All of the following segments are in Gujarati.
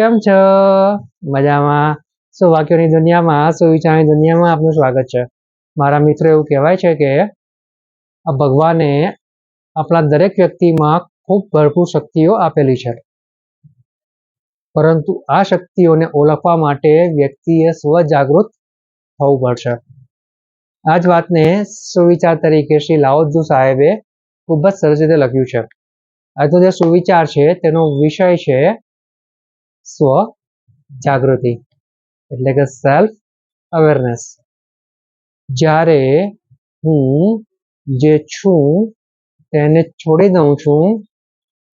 કેમ છો? મજામાં. સો વાક્યોની દુનિયામાં સુવિચારની દુનિયામાં આપનું સ્વાગત છે? મારા મિત્રો એવું કહેવાય છે કે ભગવાને આપણા દરેક વ્યક્તિમાં ખૂબ ભરપૂર શક્તિઓ આપેલી છે. પરંતુ આ શક્તિઓને ઓળખવા માટે વ્યક્તિએ સ્વજાગૃત થવું પડશે. આ જ વાતને સુવિચાર તરીકે શ્રી લાઓજુ સાહેબે ખૂબ જ સરસ રીતે લખ્યું છે. આજનો જે સુવિચાર છે, તેનો વિષય છે સ્વ જાગૃતિ, એટલે કે સેલ્ફ અવેરનેસ જ્યારે હું જે છું, તેને છોડી દઉં છું,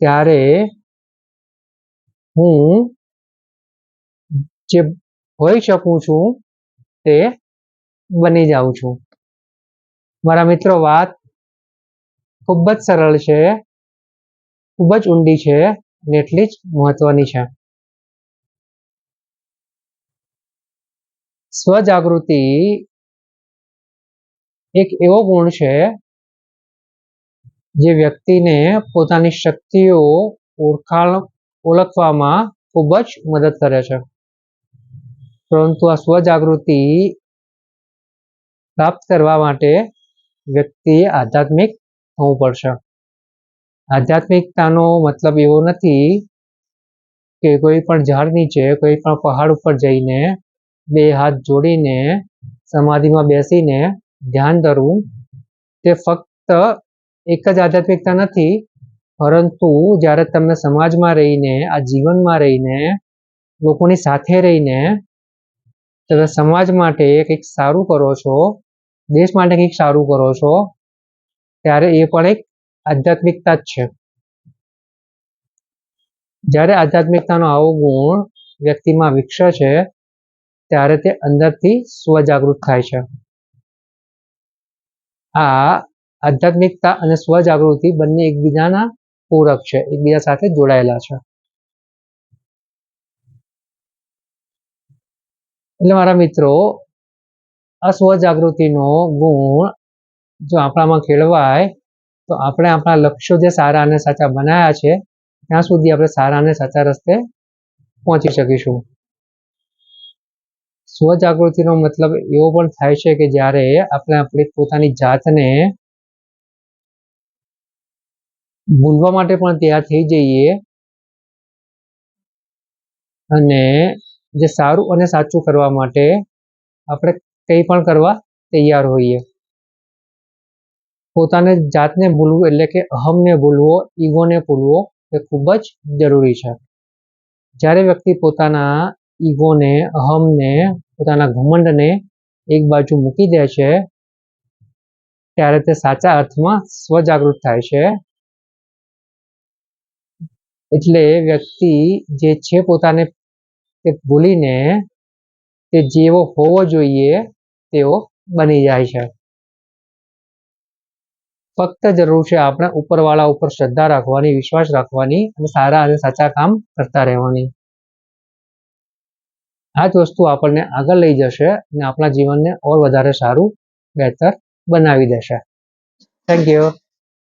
ત્યારે હું જે હોઈ શકું છું, તે બની જાઉં છું. મારા મિત્રો, વાત ખૂબ જ સરળ છે, ખૂબ જ ઊંડી છે, અને એટલી જ મહત્વની છે. સ્વજાગૃતિ એક એવો ગુણ છે જે વ્યક્તિને પોતાની શક્તિઓ ઓળખાણ, ઓળખવામાં ખૂબ જ મદદ કરે છે. પરંતુ આ સ્વજાગૃતિ પ્રાપ્ત કરવા માટે વ્યક્તિએ આધ્યાત્મિક થવું પડશે. આધ્યાત્મિકતાનો મતલબ એવો નથી કે કોઈ પણ ઝાડ નીચે, કોઈ પણ પહાડ ઉપર જઈને બે હાથ જોડીને સમાધિમાં બેસીને ધ્યાન ધરવું. તે ફક્ત એક જ આધ્યાત્મિકતા નથી, પરંતુ જ્યારે તમે સમાજમાં રહીને, આ જીવનમાં રહીને, લોકોની સાથે રહીને તમે સમાજ માટે કંઈક સારું કરો છો, દેશ માટે કંઈક સારું કરો છો, ત્યારે એ પણ એક આધ્યાત્મિકતા જ છે. જ્યારે આધ્યાત્મિકતાનો આવો ગુણ વ્યક્તિમાં વિકસે છે ત્યારે તે અંદરથી સ્વજાગૃત થાય છે. આ આધ્યાત્મિકતા અને સ્વજાગૃતિ બંને એકબીજાના પૂરક છે, એકબીજા સાથે જોડાયેલા છે. એટલે મારા મિત્રો આ સ્વજાગૃતિનો ગુણ જો આપણામાં કેળવાય, તો આપણે આપણા લક્ષ્યો જે સારા અને સાચા બનાવ્યા છે, ત્યાં સુધી આપણે સારા અને સાચા રસ્તે પહોંચી શકીશું. સ્વજાગૃતિનો મતલબ એવો પણ થાય છે કે જ્યારે આપણે આપણી પોતાની જાતને ભૂલવા માટે પણ તૈયાર થઈ જઈએ અને જે સારું અને સાચું કરવા માટે આપણે કંઈ પણ કરવા તૈયાર હોઈએ. પોતાને જાતને ભૂલવું એટલે કે અહમને ભૂલવો, ઈગોને ભૂલવો એ ખૂબ જ જરૂરી છે. જ્યારે વ્યક્તિ પોતાના ઈગોને, અહમને પોતાના ઘમંડને એક બાજુ મૂકી દે છે, ત્યારે તે સાચા અર્થમાં સ્વજાગૃત થાય છે. એટલે વ્યક્તિ જે છે પોતાને ભૂલીને તે જેવો હોવો જોઈએ, તેવો બની જાય છે. ફક્ત જરૂર છે આપણે ઉપરવાળા ઉપર શ્રદ્ધા રાખવાની, વિશ્વાસ રાખવાની અને સારા અને સાચા કામ કરતા રહેવાની. આ જ વસ્તુ આપણને આગળ લઈ જશે અને આપણા જીવનને ઓર વધારે સારું, બહેતર બનાવી દેશે. Thank you